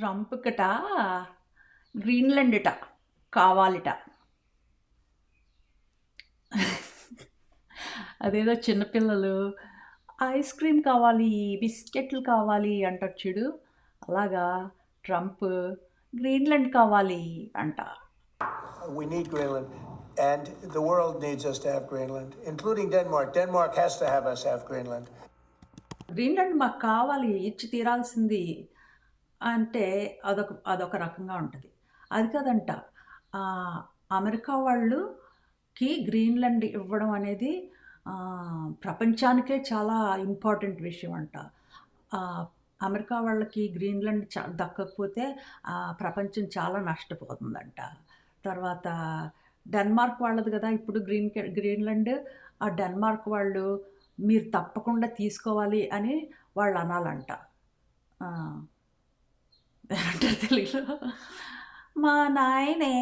ట్రంప్‌కట గ్రీన్‌లాండట కావాలిట. అదేదో చిన్న పిల్లలు ఐస్ క్రీమ్ కావాలి, బిస్కెట్లు కావాలి అంటారు చూడు. అలాగా ట్రంప్ గ్రీన్‌లాండ్ కావాలి అంట. We need Greenland, and the world needs us to have Greenland, including Denmark. Denmark has to have us have Greenland. Greenland మాకు కావాలి ఇచ్చి తీరాల్సింది అంటే అదొక అదొక రకంగా ఉంటుంది అది కాదంట. అమెరికా వాళ్ళుకి గ్రీన్‌లాండ్ ఇవ్వడం అనేది ప్రపంచానికే చాలా ఇంపార్టెంట్ విషయం అంట. అమెరికా వాళ్ళకి గ్రీన్‌లాండ్ చ దక్కకపోతే ప్రపంచం చాలా నష్టపోతుందంట. తర్వాత డెన్మార్క్ వాళ్ళది కదా ఇప్పుడు గ్రీన్ గ్రీన్‌లాండ్. ఆ డెన్మార్క్ వాళ్ళు మీరు తప్పకుండా తీసుకోవాలి అని వాళ్ళు అనాలంట. అంటారు తెలుగులో? మా నాయనే